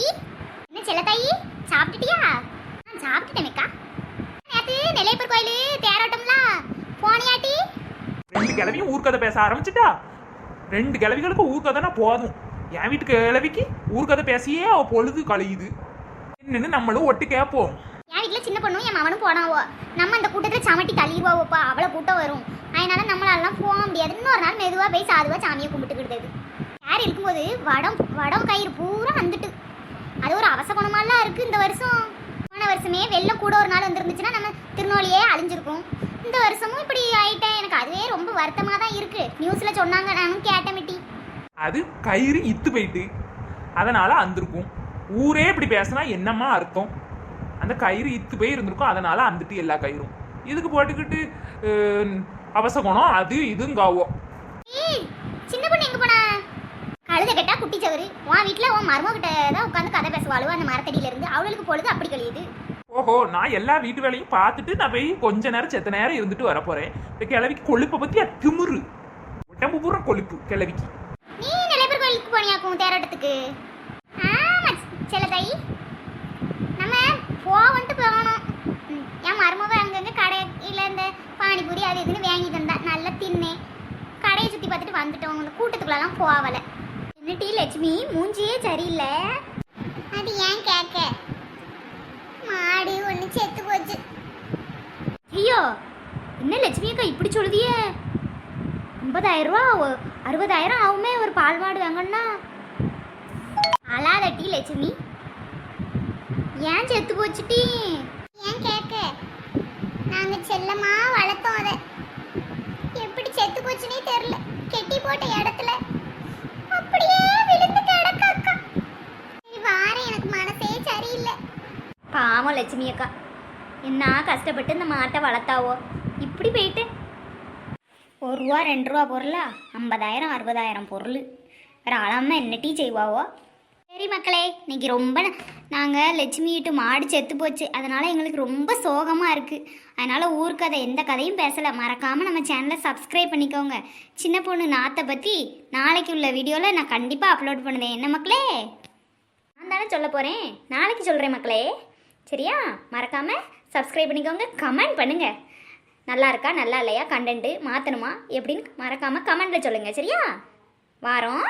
செல்லத்தாயி என்ன செல்லத்தாயி? சாப்பிட்டுட்டியா? ஆ சாப்பிட்டுட்டேனேக்கா நேற்று நெல்லையப்பர் கோயில் தேரோட்டம்ல போனியாட்டி. ரெண்டு கிழவியும் ஊர்க்கதை பேச ஆரம்பிச்சிட்டா? ரெண்டு கிழவிகளுக்கு ஊர்க்கதைனா போதும். என் வீட்டு கிழவிக்கு ஊர்க்கதை பேசியே அவ பொழுது கழியுது. என்னன்னு நம்மளும் ஒட்டு கேட்போம் என் வீட்டில் சின்ன பொண்ணும் என் மகனும் போனாவோ. நம்ம அந்த கூட்டத்தில் சமட்டி தள்ளிடுவோப்பா அவ்வளோ கூட்டம் வரும். அதனால நம்மளாலாம் போக முடியாது. இன்னொரு நாள் மெதுவாக போய் சாதுவாக சாமியை கும்பிட்டுக்கிட்டது யார் இருக்கும்போது வடம் வடம் கயிறு பூரா வந்துட்டு அது ஒரு அவச குணமாலாம் இருக்குது இந்த வருஷம் போன வருஷமே வெளில கூட ஒரு நாள் வந்துருந்துச்சுன்னா நம்ம திருநெல்வேலியே அழிஞ்சிருக்கும் இந்த வருஷமும் இப்படி ஆயிட்டேன். எனக்கு அதுவே ரொம்ப வருத்தமாக தான் இருக்கு. நியூஸ்ல சொன்னாங்க நானும் கேட்டேன் மிட்டி. அது கயிறு இத்து போயிட்டு. அதனால அந்திருக்கும். ஊரே இப்படி பேசினா என்னம்மா அர்த்தம்? அந்த கயிறு இத்து போய் இருந்திருக்கும். அதனால அந்துட்டு எல்லா கயிறும். இதுக்கு போட்டுக்கிட்டு அஹ், அவசகுணம் அது இதுங்காவோ ஏய் சின்ன பொண்ணு எங்க போனா கழுத கெட்டா சவரு உன் வீட்ல உன் மருமக கிட்ட தான் உட்காந்து கதை பேசுவாளுவோ அந்த மரத்தடியில இருந்து அவளுக்கு பொழுது அப்படி கழியுது. ஓஹோ நான் எல்லா வீட்டு வேலையும் பார்த்துட்டு நான் போய் கொஞ்ச நேரம் செத்த நேரம் இருந்துட்டு வர போறேன். இந்த கிழவிக்கு கொழுப்பை பத்தி திமிரு. உடம்பு பூரா கொழுப்பு கிழவிக்கு. நீ நிலைப்பர் கோயிலுக்கு போனியாக்கும் தேரோட்டத்துக்கு? ஆமா செல்லதாயி நம்ம போவன்ட்டு போகணும். என் மருமக அங்கங்க கடையில இந்த பானிபூரி அது இதுன்னு வாங்கி தந்தா நல்லா தின்னேன். கடையை சுத்தி பார்த்துட்டு வந்துட்டோம். அந்த கூட்டத்துக்குள்ளலாம் போவல என்ன டீ லட்சுமி மூஞ்சியே சரியில்லை. அது ஏன் கேட்க? மாடு ஒன்று செத்து போச்சு. ஐயோ என்ன லட்சுமி அக்கா இப்படி சொல்லுதியே? ஐம்பதாயிரம் ரூபா அறுபதாயிரம் ஆகுமே ஒரு பால் மாடு வாங்கணும்னா? அழாதட்டி லட்சுமி. ஏன் செத்து போச்சுட்டி ஏன் கேட்க? நாங்க செல்லமா பாவம் லட்சுமி அக்கா. என்ன கஷ்டப்பட்டு இந்த மாட்டை வளர்த்தாவோ? இப்படி போயிட்டு. ஒரு ரூபா ரெண்டு ரூபா பொருளா? ஐம்பதாயிரம் அறுபதாயிரம் பொருள். வேறு அழாம என்ன டீ செய்வாவோ? சரி மக்களே இன்னைக்கு ரொம்ப நாங்கள் லட்சுமி வீட்டு மாடு செத்து போச்சு. அதனால் எங்களுக்கு ரொம்ப சோகமாக இருக்குது அதனால் ஊர்க்கதை எந்த கதையும் பேசலை. மறக்காமல் நம்ம சேனலை சப்ஸ்கிரைப் பண்ணிக்கோங்க. சின்ன பொண்ணு நாத்தை பற்றி நாளைக்கு உள்ள வீடியோவில் நான் கண்டிப்பாக அப்லோட் பண்ணுவேன் என்ன மக்களே? நான் தானே சொல்ல போகிறேன் நாளைக்கு சொல்கிறேன் மக்களே. சரியா? மறக்காமல் சப்ஸ்கிரைப் பண்ணிக்கோங்க கமெண்ட் பண்ணுங்கள் நல்லா இருக்கா நல்லா இல்லையா? கண்டென்ட்டு மாற்றணுமா எப்படின்னு மறக்காமல் கமெண்ட்டில் சொல்லுங்கள் சரியா? வாரோம்.